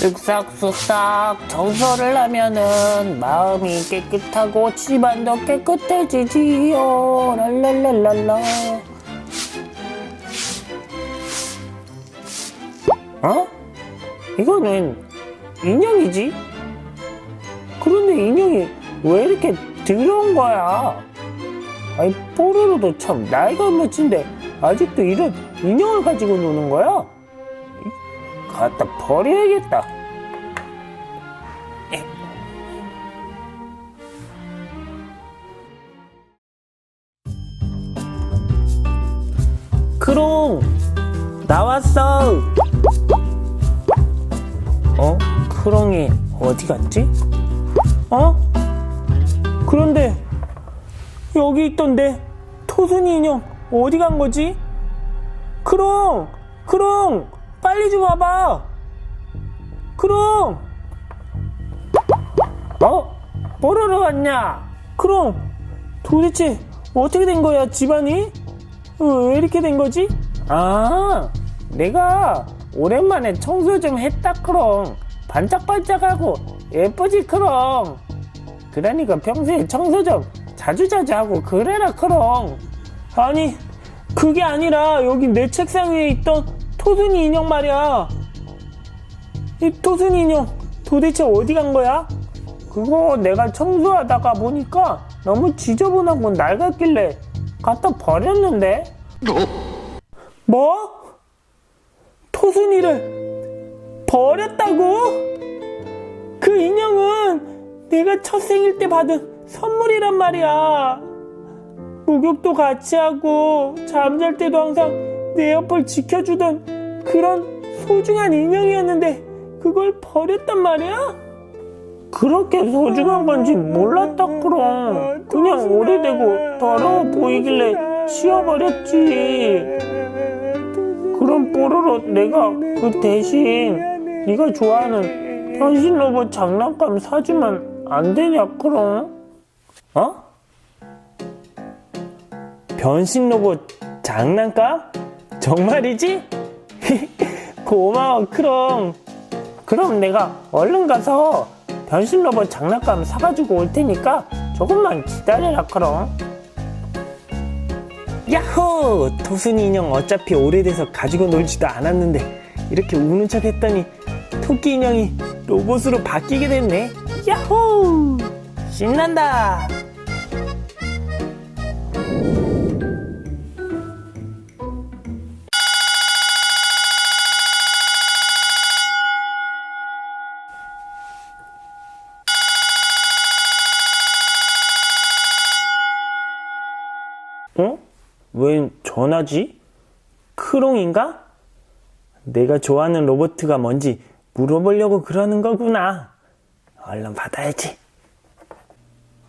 쓱싹쓱싹 청소를 하면은 마음이 깨끗하고 집안도 깨끗해지지요. 랄랄랄랄라. 어? 이거는 인형이지? 그런데 인형이 왜 이렇게 더러운 거야? 아이, 뽀로로도 참 나이가 몇인데 아직도 이런 인형을 가지고 노는 거야? 갖다 버려야겠다. 에. 크롱 나왔어. 어? 크롱이 어디 갔지? 어? 그런데 여기 있던데 토순이 인형 어디 간 거지? 크롱! 크롱! 빨리 좀 와봐! 크롱! 어? 뽀로로 왔냐? 크롱! 도대체 어떻게 된 거야 집안이? 어, 왜 이렇게 된 거지? 아 내가 오랜만에 청소 좀 했다 크롱 반짝반짝하고 예쁘지 크롱 그러니까 평소에 청소 좀 자주자주 하고 그래라 크롱 아니 그게 아니라 여기 내 책상 위에 있던 토순이 인형 말이야 이 토순이 인형 도대체 어디 간 거야? 그거 내가 청소하다가 보니까 너무 지저분하고 낡았길래 갖다 버렸는데 뭐? 토순이를 버렸다고? 그 인형은 내가 첫 생일 때 받은 선물이란 말이야. 목욕도 같이 하고 잠잘 때도 항상 내 옆을 지켜주던 그런 소중한 인형이었는데 그걸 버렸단 말이야? 그렇게 소중한 건지 몰랐다 그럼 그냥 오래되고 더러워 보이길래 치워버렸지 그럼 뽀로로 내가 그 대신 네가 좋아하는 변신 로봇 장난감 사주면 안 되냐 그럼 어? 변신 로봇 장난감? 정말이지? 고마워 크롱 그럼 내가 얼른 가서 변신 로봇 장난감 사가지고 올 테니까 조금만 기다려라 크롱 야호! 토순이 인형 어차피 오래돼서 가지고 놀지도 않았는데 이렇게 우는 척 했더니 토끼 인형이 로봇으로 바뀌게 됐네 야호! 신난다 웬 전화지? 크롱인가? 내가 좋아하는 로봇가 뭔지 물어보려고 그러는 거구나. 얼른 받아야지.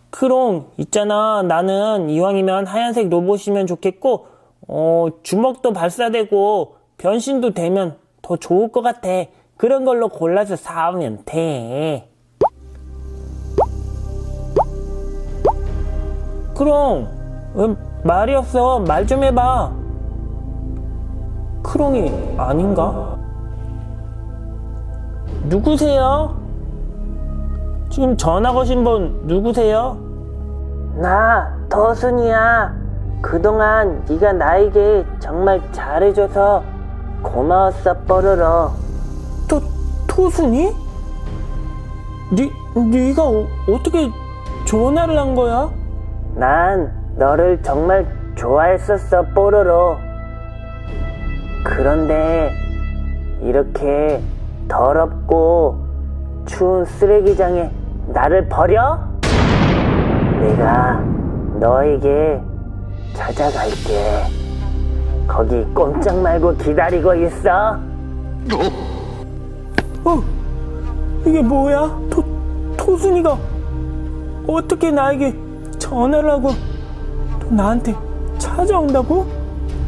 크롱, 있잖아. 나는 이왕이면 하얀색 로봇이면 좋겠고, 어, 주먹도 발사되고, 변신도 되면 더 좋을 것 같아. 그런 걸로 골라서 사오면 돼. 크롱, 왜 말이 없어? 말 좀 해봐. 크롱이 아닌가? 누구세요? 지금 전화 거신 분 누구세요? 나 더순이야. 그동안 네가 나에게 정말 잘해줘서 고마웠어 뽀로로. 토 토순이? 네 네가 어, 어떻게 전화를 한 거야? 난 너를 정말 좋아했었어, 뽀로로. 그런데 이렇게 더럽고 추운 쓰레기장에 나를 버려? 내가 너에게 찾아갈게. 거기 꼼짝 말고 기다리고 있어. 어? 이게 뭐야? 토, 토순이가 어떻게 나에게 전화를 하고 또 나한테 찾아온다고?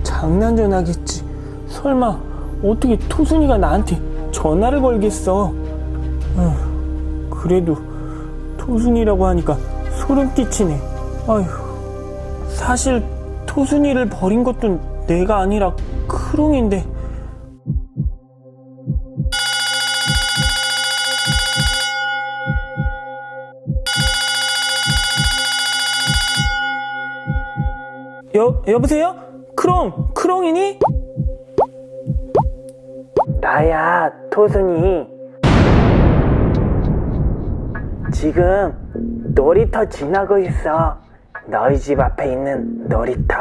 장난 전화겠지. 설마 어떻게 토순이가 나한테 전화를 걸겠어? 어, 그래도 토순이라고 하니까 소름 끼치네. 아휴, 사실 토순이를 버린 것도 내가 아니라 크롱인데. 여, 여보세요? 크롱, 크롱이니? 나야, 토순이. 지금 놀이터 지나고 있어. 너희 집 앞에 있는 놀이터.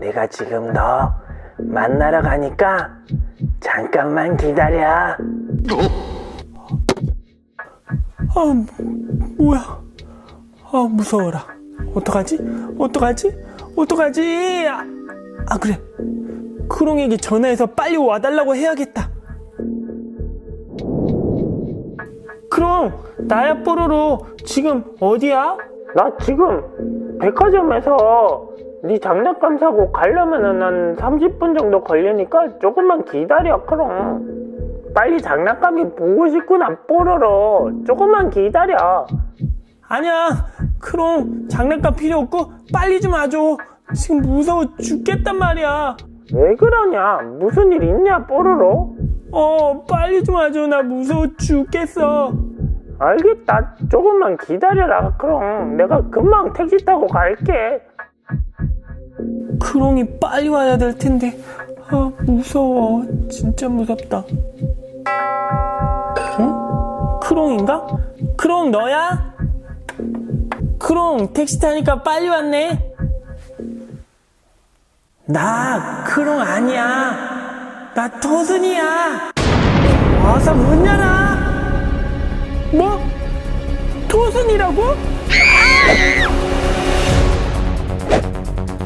내가 지금 너 만나러 가니까 잠깐만 기다려. 아, 뭐야. 아, 무서워라. 어떡하지? 어떡하지? 어떡하지? 아, 아, 그래. 크롱에게 전화해서 빨리 와달라고 해야겠다. 크롱, 나야 뽀로로. 지금 어디야? 나 지금 백화점에서 네 장난감 사고 가려면은 한 30분 정도 걸리니까 조금만 기다려, 크롱. 빨리 장난감이 보고 싶구나, 뽀로로. 조금만 기다려. 아니야, 크롱. 장난감 필요 없고 빨리 좀 와줘. 지금 무서워 죽겠단 말이야. 왜 그러냐? 무슨 일 있냐, 뽀로로? 어, 빨리 좀 와줘. 나 무서워 죽겠어. 알겠다. 조금만 기다려라, 크롱. 내가 금방 택시 타고 갈게. 크롱이 빨리 와야 될 텐데. 아, 무서워. 진짜 무섭다. 응? 크롱인가? 크롱 너야? 크롱 택시 타니까 빨리 왔네. 나 크롱 아니야. 나 토순이야. 어서 문 열어. 뭐? 토순이라고? 아!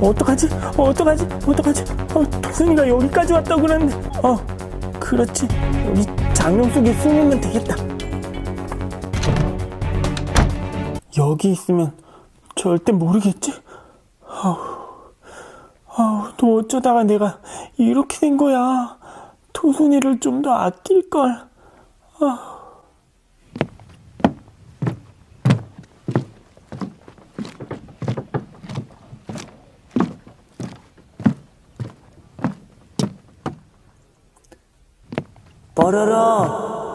어떡하지? 어떡하지? 어떡하지? 어, 토순이가 여기까지 왔다고 그러는데. 어, 그렇지. 여기 장롱 속에 숨으면 되겠다. 여기 있으면 절대 모르겠지? 아우, 아우, 또 어쩌다가 내가 이렇게 된 거야. 토순이를 좀 더 아낄걸. 뽀로로,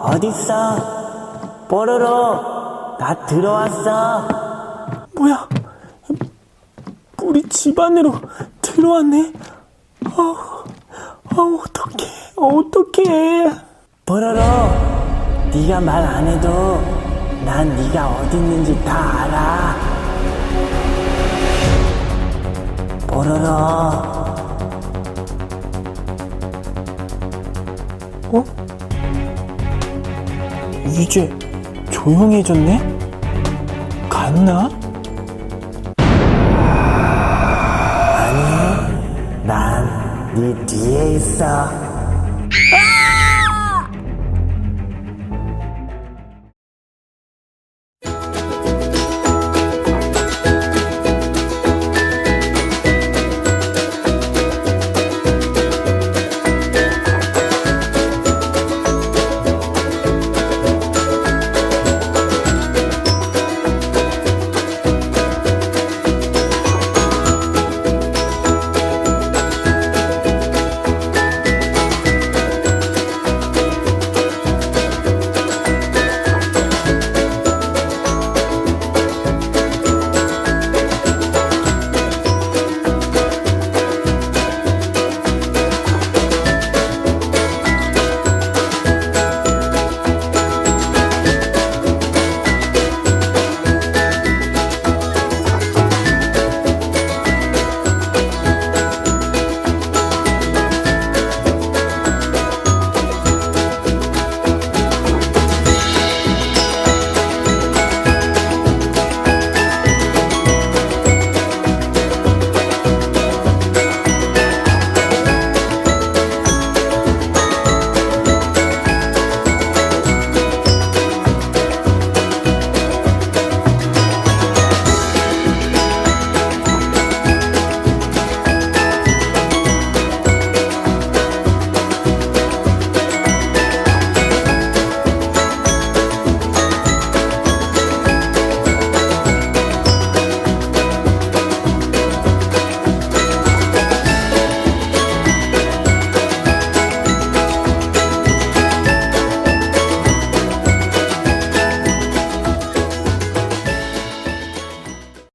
어딨어? 뽀로로, 나 들어왔어. 뭐야? 우리 집 안으로 들어왔네. 아, 아 어떡해, 어떡해. 뽀로로, 네가 말 안 해도 난 네가 어디 있는지 다 알아. 뽀로로. 어? 이제 조용해졌네? 갔나? 아니, 난 네 뒤에 있어.